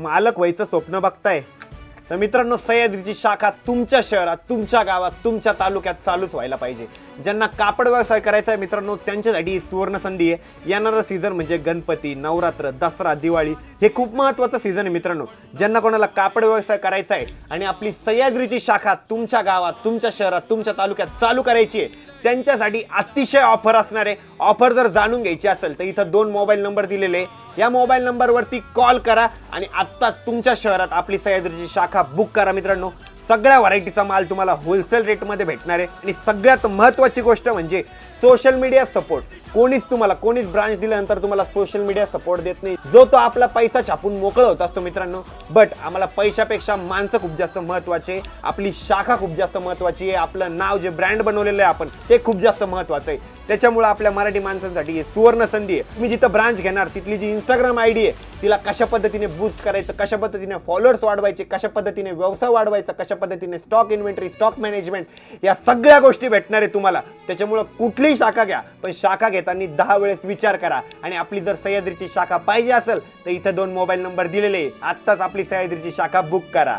मालक व्हायचं स्वप्न बघताय. तर मित्रांनो सह्याद्रीची शाखा तुमच्या शहरात तुमच्या गावात तुमच्या तालुक्यात चालूच व्हायला पाहिजे. ज्यांना कापड व्यवसाय करायचा आहे मित्रांनो त्यांच्यासाठी सुवर्ण संधी आहे. येणारं सीझन म्हणजे गणपती नवरात्र दसरा दिवाळी हे खूप महत्त्वाचं सीझन आहे मित्रांनो. ज्यांना कोणाला कापड व्यवसाय करायचा आहे आणि आपली सह्याद्रीची शाखा तुमच्या गावात तुमच्या शहरात तुमच्या तालुक्यात चालू करायची आहे त्यांच्यासाठी अतिशय ऑफर असणार. आहे ऑफर जर जाणून घ्यायची असेल तर इथं दोन मोबाईल नंबर दिलेले. आहे. या मोबाईल नंबरवरती कॉल करा आणि आत्ता तुमच्या शहरात आपली सह्याद्रीची शाखा बुक करा मित्रांनो. सगळ्या व्हरायटीचा माल तुम्हाला होलसेल रेटमध्ये भेटणार आहे. आणि सगळ्यात महत्त्वाची गोष्ट म्हणजे सोशल मीडिया सपोर्ट कोणीच तुम्हाला कोणीच ब्रांच दिल्यानंतर तुम्हाला सोशल मीडिया सपोर्ट देत नाही. जो तो आपला पैसा छापून मोकळं होत असतो मित्रांनो बट आम्हाला पैशापेक्षा माणसं खूप जास्त महत्त्वाचे आपली शाखा खूप जास्त महत्वाची आहे. आपलं नाव जे ब्रँड बनवलेलं आहे आपण ते खूप जास्त महत्वाचं आहे. त्याच्यामुळे आपल्या मराठी माणसांसाठी ही सुवर्ण संधी आहे. तुम्ही जिथं ब्रांच घेणार तिथली जी इंस्टाग्राम आय डी आहे तिला कशा पद्धतीने बूस्ट करायचं कशा पद्धतीने फॉलोअर्स वाढवायचे कशा पद्धतीने व्यवसाय वाढवायचा कशा पद्धतीने स्टॉक इन्व्हेंटरी स्टॉक मॅनेजमेंट या सगळ्या गोष्टी भेटणार आहे तुम्हाला. त्याच्यामुळं कुठलीही शाखा घ्या पण शाखा घेताना दहा वेळेस विचार करा. आणि आपली जर सह्याद्रीची शाखा पाहिजे असेल तर इथं दोन मोबाईल नंबर दिलेले आहे आत्ताच आपली सह्याद्रीची शाखा बुक करा.